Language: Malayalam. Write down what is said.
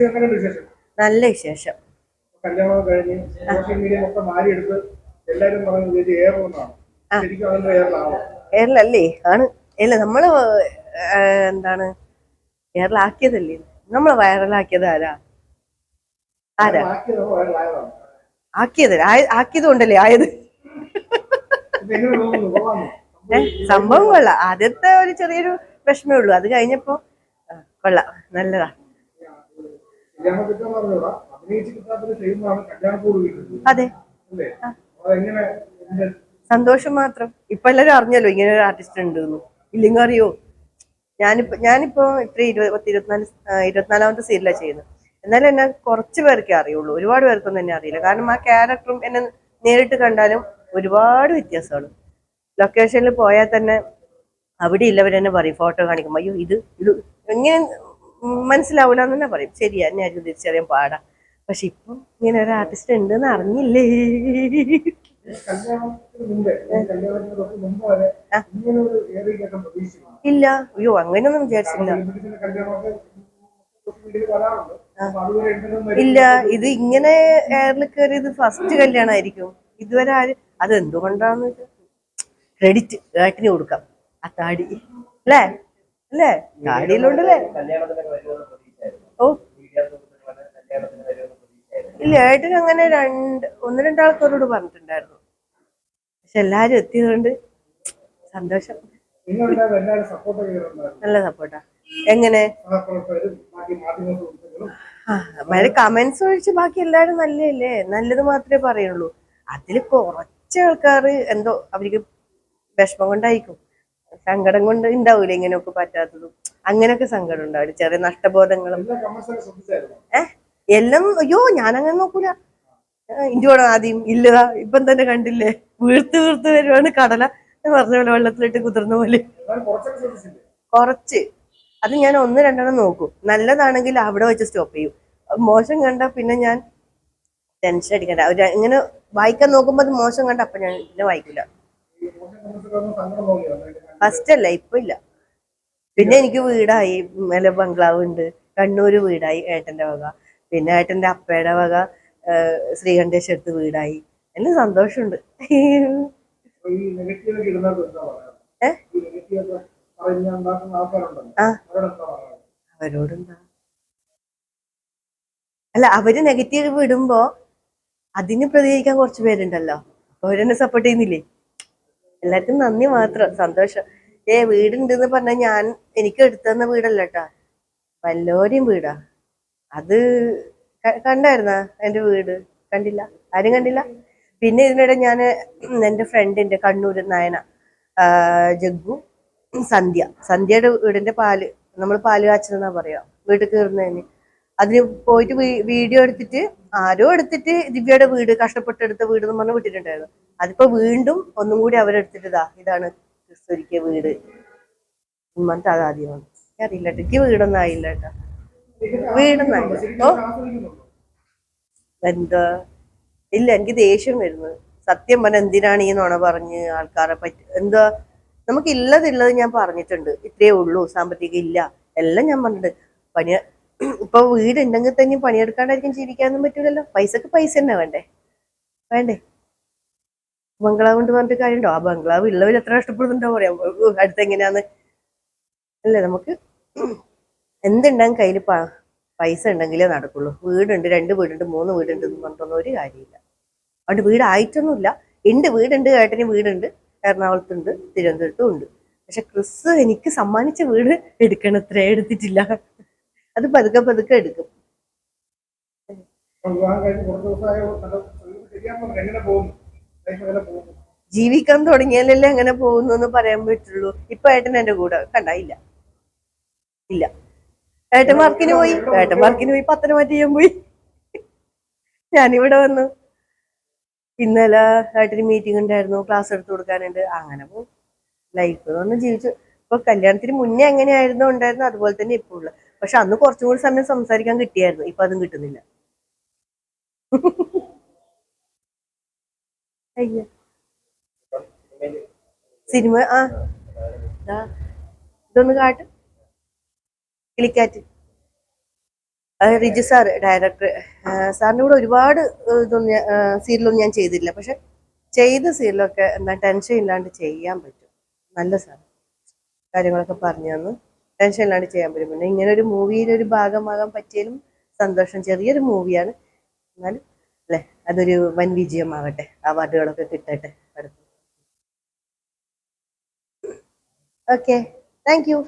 നല്ല വിശേഷം. കല്യാണം കഴിഞ്ഞ് സോഷ്യൽ മീഡിയ മൊത്തം മാറിയെടുത്ത് എല്ലാരും പറയുന്നത് ഇത് ഏറെന്നാണ് ശരിക്കും അതിന്റെ ഏറിലാണോ? എയറിലല്ലേ ആണ്. ഇല്ല നമ്മൾ എന്താണ് എയറിലാക്കിയതല്ലേ നമ്മൾ വൈറലാക്കിയത് ആരാ? ആരാ? ആക്കിയത് ആക്കിയത് കൊണ്ടല്ലേ ആയത്? സംഭവം കൊള്ളാം. ആദ്യത്തെ ഒരു ചെറിയൊരു വിഷമേ ഉള്ളൂ. അത് കഴിഞ്ഞപ്പോ കൊള്ളാം. നല്ലതാ. അതെ. സന്തോഷം മാത്രം. ഇപ്പൊ എല്ലാരും അറിഞ്ഞല്ലോ ഇങ്ങനെ ഒരു ആർട്ടിസ്റ്റ് ഉണ്ട് ഇല്ലെങ്കിൽ അറിയോ? ഞാനിപ്പോ ഞാനിപ്പോ ഇത്ര ഇരുപത്തി പത്ത് ഇരുപത്തിനാല് ഇരുപത്തിനാലാമത്തെ സീരിയലാണ് ചെയ്യുന്നത്. എന്നാലും എന്നെ കുറച്ച് പേർക്കേ അറിയുള്ളൂ. ഒരുപാട് പേർക്കൊന്നും എന്നെ അറിയില്ല. കാരണം ആ ക്യാരക്ടറും എന്നെ നേരിട്ട് കണ്ടാലും ഒരുപാട് വ്യത്യാസമാണ്. ലൊക്കേഷനിൽ പോയാൽ തന്നെ അവിടെ ഇല്ലവരെന്നെ പറയും ഫോട്ടോ കാണിക്കുമ്പോൾ അയ്യോ ഇത് ഇത് എങ്ങനെ മനസ്സിലാവില്ല എന്ന് തന്നെ പറയും. ശരിയാ ഞാൻ തിരിച്ചറിയാൻ പാടാ. പക്ഷെ ഇപ്പം ഇങ്ങനെ ഒരു ആർട്ടിസ്റ്റ് അറിഞ്ഞില്ലേ? ഒരു ഏറിയൊക്കെ പ്രതീക്ഷിക്കുന്നു ഇല്ല. അയ്യോ അങ്ങനെയൊന്നും വിചാരിച്ചില്ല ഇല്ല ഇത് ഇങ്ങനെ എയറിൽ കയറിയത് ഫസ്റ്റ് കല്യാണമായിരിക്കും. ഇതുവരെ ആര് അത് എന്തുകൊണ്ടാന്ന് ക്രെഡിറ്റ് ഏട്ടിന് കൊടുക്കാം. അത്താടി താടി. അല്ലേ? അല്ലേ? താടിയിലുണ്ടല്ലേ ഓ. ഇല്ല ഏട്ടന് അങ്ങനെ രണ്ട് ഒന്ന് രണ്ടാൾക്കാരോട് പറഞ്ഞിട്ടുണ്ടായിരുന്നു. പക്ഷെ എല്ലാരും എത്തിയതുകൊണ്ട് സന്തോഷം. നല്ല സപ്പോർട്ടാ. എങ്ങനെ? മഴ കമന്റ്സ് ഒഴിച്ച് ബാക്കി എല്ലാരും നല്ലല്ലേ നല്ലത് മാത്രമേ പറയുള്ളൂ. അതിൽ കുറച്ച് എന്തോ അവർക്ക് വിഷമം കൊണ്ടായിരിക്കും. സങ്കടം കൊണ്ട് ഉണ്ടാവൂല ഇങ്ങനെയൊക്കെ പറ്റാത്തതും. അങ്ങനെയൊക്കെ സങ്കടം ഉണ്ടാവില്ല ചെറിയ നഷ്ടബോധങ്ങളും. ഏഹ് എല്ലാം അയ്യോ ഞാനങ്ങനെ നോക്കൂല. ഇന്ത്യയോടെ ആദ്യം ഇല്ല ഇപ്പം തന്നെ കണ്ടില്ലേ? വീർത്ത് വീർത്ത് വരുവാണ് കടല. പറഞ്ഞ പോലെ വെള്ളത്തിലിട്ട് കുതിർന്ന പോലെ. കുറച്ച്. അത് ഞാൻ ഒന്ന് രണ്ടെണ്ണം നോക്കും. നല്ലതാണെങ്കിൽ അവിടെ വെച്ച് സ്റ്റോപ്പ് ചെയ്യും. മോശം കണ്ട പിന്നെ ഞാൻ ടെൻഷൻ അടിക്കണ്ട. അവർ ഇങ്ങനെ വായിക്കാൻ നോക്കുമ്പോൾ അത് മോശം കണ്ട അപ്പൊ ഞാൻ പിന്നെ വായിക്കില്ല ഫസ്റ്റ് അല്ല ഇപ്പൊ ഇല്ല പിന്നെ എനിക്ക് വീടായി മേലെ ബംഗ്ലാവ് ഉണ്ട് കണ്ണൂര് വീടായി ഏട്ടന്റെ വക. പിന്നെ ഏട്ടന്റെ അപ്പയുടെ വക ശ്രീകണ്ഠേശ്വരത്ത് വീടായി. എല്ലാം സന്തോഷമുണ്ട് അവരോടെന്താ അല്ല അവർ നെഗറ്റീവ് വിടുമ്പോ അതിന് പ്രതികരിക്കാൻ കുറച്ച് പേരുണ്ടല്ലോ. അവരെന്നെ സപ്പോർട്ട് ചെയ്യുന്നില്ലേ? എല്ലാവർക്കും നന്ദി മാത്രം. സന്തോഷം. ഏ വീടുണ്ടെന്ന് പറഞ്ഞാൽ ഞാൻ എനിക്ക് എടുത്തുതന്ന വീടല്ല കേട്ടാ വല്ലോരെയും വീടാ. അത് കണ്ടായിരുന്ന എന്റെ വീട്? കണ്ടില്ല. ആരും കണ്ടില്ല? പിന്നെ ഇതിനിടെ ഞാൻ എന്റെ ഫ്രണ്ടിന്റെ കണ്ണൂർ നയന. ജഗ്ഗു സന്ധ്യ. സന്ധ്യയുടെ വീടിന്റെ പാൽ നമ്മൾ പാൽ കാച്ചെന്നാ പറയാ. വീട്ടിൽ കയറുന്നതിന്. അതിന് പോയിട്ട് വീഡിയോ എടുത്തിട്ട് ആരോ എടുത്തിട്ട് ദിവ്യയുടെ വീട് കഷ്ടപ്പെട്ടെടുത്ത വീട് എന്ന് പറഞ്ഞ് വിട്ടിട്ടുണ്ടായിരുന്നു. അതിപ്പോ വീണ്ടും ഒന്നും കൂടി അവരെടുത്തിട്ട് ഇതാ ഇതാണ് ക്രിസ്തുരിക്ക വീട് ഉമ്മന്റെ അത് ആദ്യമാണ് അറിയില്ല കേട്ടോ. എനിക്ക് വീടൊന്നും ആയില്ല കേട്ടോ. വീടൊന്നും ആയില്ല. ഓ. എന്താ? ഇല്ല എനിക്ക് ദേഷ്യം വരുന്നത് സത്യം പറഞ്ഞ എന്തിനാണ് ഈ നുണ പറഞ്ഞ് ആൾക്കാരെ പറ്റി എന്താ? നമുക്ക് ഇല്ലതില്ലത് ഞാൻ പറഞ്ഞിട്ടുണ്ട്. ഇത്രയേ ഉള്ളൂ. സാമ്പത്തികം ഇല്ല. എല്ലാം ഞാൻ പറഞ്ഞിട്ടുണ്ട്. പണി ഇപ്പൊ വീടുണ്ടെങ്കിൽ തന്നെ പണിയെടുക്കാണ്ടായിരിക്കും ജീവിക്കാനൊന്നും പറ്റൂലല്ലോ. പൈസക്ക് പൈസ തന്നെ വേണ്ടേ? വേണ്ടേ? ബംഗ്ലാവ് കൊണ്ട് പറഞ്ഞിട്ട് കാര്യമുണ്ടോ? ആ ബംഗ്ലാവ് ഉള്ളവർ എത്ര നഷ്ടപ്പെടുന്നുണ്ടോ പറയാം. അടുത്തെങ്ങനെയാന്ന് അല്ലേ നമുക്ക് എന്തുണ്ടെങ്കിൽ കയ്യിൽ പൈസ ഉണ്ടെങ്കിലേ നടക്കുള്ളൂ. വീടുണ്ട് രണ്ട് വീടുണ്ട് മൂന്ന് വീടുണ്ട് എന്ന് പറഞ്ഞിട്ടൊന്നും ഒരു കാര്യമില്ല. അതുകൊണ്ട് വീടായിട്ടൊന്നുമില്ല. ഉണ്ട് വീടുണ്ട് ഏട്ടന് വീടുണ്ട് എറണാകുളത്തുണ്ട് തിരുവനന്തപുരത്തും ഉണ്ട്. പക്ഷെ ക്രിസ് എനിക്ക് സമ്മാനിച്ച വീട് എടുക്കണത്രേ എടുത്തിട്ടില്ല. അത് പതുക്കെ പതുക്കെ എടുക്കും. ജീവിക്കാൻ തുടങ്ങിയാലല്ലേ അങ്ങനെ പോകുന്നു എന്ന് പറയാൻ പറ്റുള്ളൂ ഇപ്പൊ ഏട്ടൻ എന്റെ കൂടെ കണ്ടായില്ല ഇല്ല. ഏട്ടൻ മാർക്കിന് പോയി. ഏട്ടൻ മാർക്കിന് പോയി. പത്തനംതിട്ട ചെയ്യാൻ പോയി. ഞാനിവിടെ വന്നു. ഇന്നലെ ഏട്ടന് മീറ്റിംഗ് ഉണ്ടായിരുന്നു. ക്ലാസ് എടുത്തു കൊടുക്കാനുണ്ട്. അങ്ങനെ പോകും ലൈഫ് ഒന്ന് ജീവിച്ചു. ഇപ്പൊ കല്യാണത്തിന് മുന്നേ എങ്ങനെയായിരുന്നു ഉണ്ടായിരുന്നു? അതുപോലെ തന്നെ ഇപ്പൊ ഉള്ളത് പക്ഷെ അന്ന് കുറച്ചും കൂടി സമയം സംസാരിക്കാൻ കിട്ടിയായിരുന്നു. ഇപ്പൊ അതും കിട്ടുന്നില്ല. അയ്യോ. സിനിമ ആ. ഇതൊന്ന് കാട്ട്. കിളിക്കാറ്റ്. Riju sir director. സാറിന്റെ കൂടെ ഒരുപാട് ഇതൊന്നും സീരിയലൊന്നും ഞാൻ ചെയ്തില്ല. പക്ഷെ ചെയ്ത സീരിയലൊക്കെ എന്താ ടെൻഷൻ ഇല്ലാണ്ട് ചെയ്യാൻ പറ്റും. നല്ല സാർ കാര്യങ്ങളൊക്കെ പറഞ്ഞു തന്നു. ടെൻഷൻ ഇല്ലാണ്ട് ചെയ്യാൻ പറ്റും. പിന്നെ ഇങ്ങനെ ഒരു മൂവിയിൽ ഒരു ഭാഗമാകാൻ പറ്റിയാലും സന്തോഷം. ചെറിയൊരു മൂവിയാണ് എന്നാലും അല്ലേ? അതൊരു വൻ വിജയമാവട്ടെ അവാർഡുകളൊക്കെ കിട്ടട്ടെ. Okay thank you